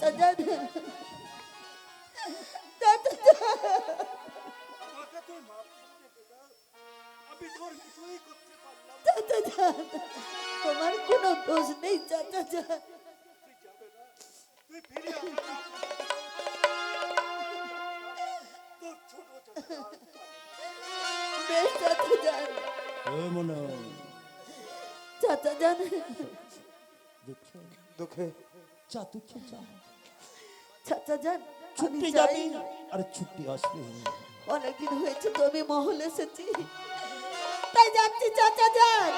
চাচা যান তোমার কোনো দোষ নেই চাচা যান চাচা যান এ চাচা যান দুঃখে। দুঃখে। যা দুঃখে যা। চাচা যান আমি ছুটি যাই। যাবি আরে ছুটি আসবে। অনেকদিন হয়েছে তো আমি মহল এসেছি। তাই যাচ্ছি চাচা যান।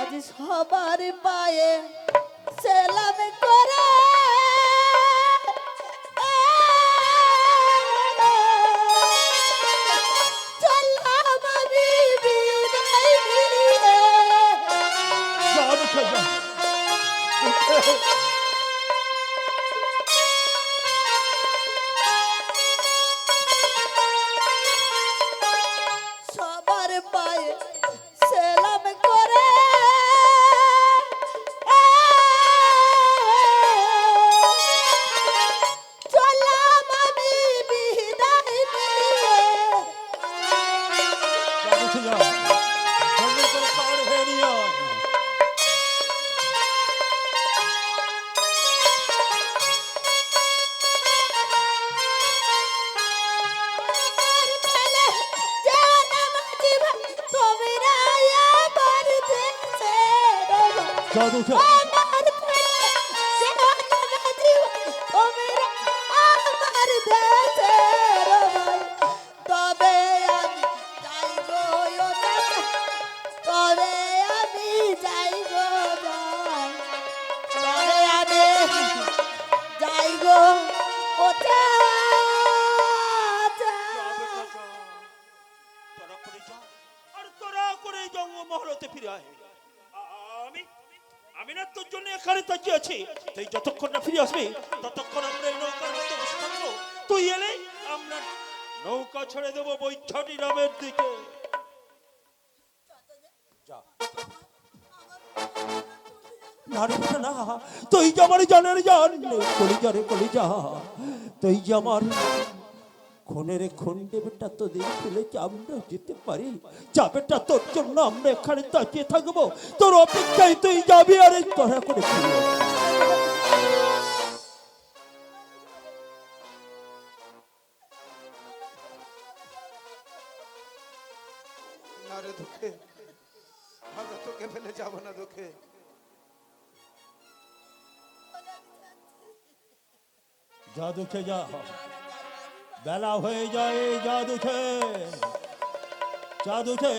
আজ সবার পায়ে সেলাম করে। রবা। যা দুঃখে আমি না তোর জন্য এখানে তাকিয়ে আছি। তুই যতক্ষণ না ফিরে আসবি, ততক্ষণ আমরা নৌকার মধ্যে বসে থাকব। তুই এলে আমরা নৌকা ছেড়ে দেবো বৈঠাটি রামের দিকে। না তুই যে আমার জানের জান কলিজা রে কলিজা। তুই যে আমার খুনের খুনকে বেটা তোদের ফেলে যে আমরা যেতে পারি? যা বেটা তোর জন্য আমরা এখানে তাকিয়ে থাকব। তোর অপেক্ষায় তুই যাবি আরে তোরা করে আমরা তোকে ফেলে যাব না যা দুঃখে যা। বেলা হয়ে যায় যা দুঃখে যা দুঃখে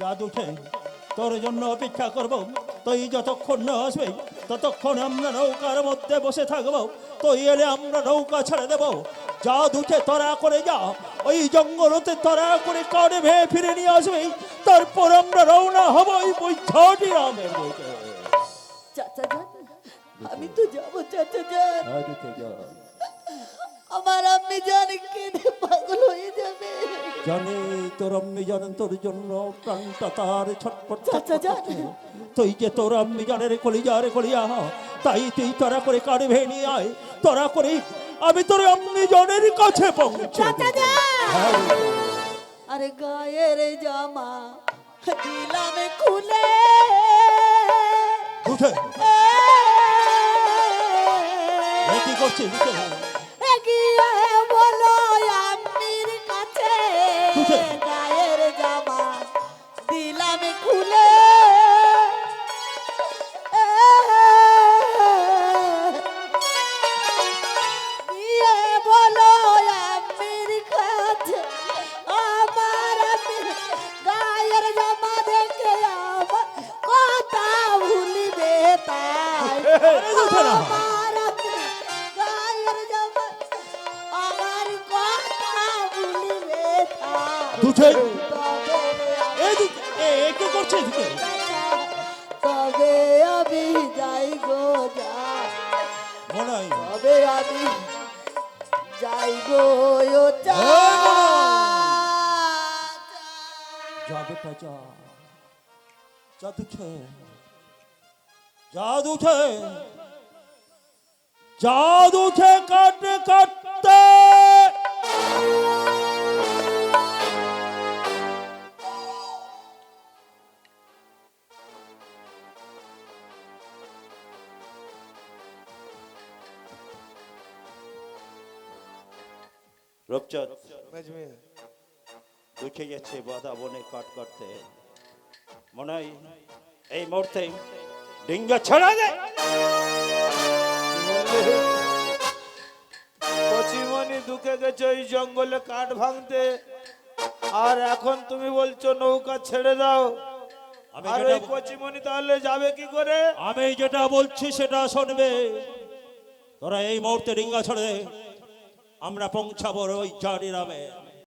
যা দুঃখে তোর জন্য অপেক্ষা করব, তুই যতক্ষণ না আসবে, ততক্ষণ আমরা নৌকার মধ্যে বসে থাকব, তুই এলে আমরা নৌকা ছেড়ে দেব। যা দুঃখে তোরা করে যা, ওই জঙ্গলতে তোরা করে কানে ভেয়ে ফিরে নিয়ে আসবে, তারপর আমরা রওনা হব ওই বৈঠাটি রামের দিকে চাচা আমি তো যাব চাচা যান। যা দুঃখে আমার আম্মি জান কেঁদে পাগল হয়ে যাবে। জানে তোর আম্মি জানেন তোর জন্য প্রাণটা তার ছটপট চাচা যান। তুই যে তোর আম্মি জানের কলিজা রে কলিয়া তাই তুই তোরা করে ভেয়ে নিয়ে আয় তোরা করে আমি তোর আম্মি জানের কাছে পৌঁছে চাচা। যান। হ্যাঁ, আরে গায়ের জামা দিলাম খুলে। উঠে। এ কি গিয়ে বলো আম্মির কাছে গায়ের জামা দিলাম খুলে। গিয়ে বলো আম্মির কাছে আমার আম্মির গায়ের জামা দেখে দুঃখে এ কি করছিস তবে আমি যাই গো তবে আমি যাই গো ও চা যা বেটা যা। জাদুকে জাদুকে জাদুকে কাটতে কাটতে। রূপচাঁদ উঠে গেছে বাধা বনে কাট কাটতে মনে হয় এই মুহূর্তে ডিঙ্গা ছড়া দে কচিমণি ঢুকে গেছে ওই জঙ্গলে কাঠ ভাঙতে। আর এখন তুমি বলছো নৌকা ছেড়ে দাও। আমি আর ওই কচিমণি তাহলে যাবে কি করে? আমি যেটা বলছি সেটা শুনবে। তোরা এই মুহূর্তে ডিঙ্গা ছড়ে দে। আমরা পৌঁছাবো ওই নামে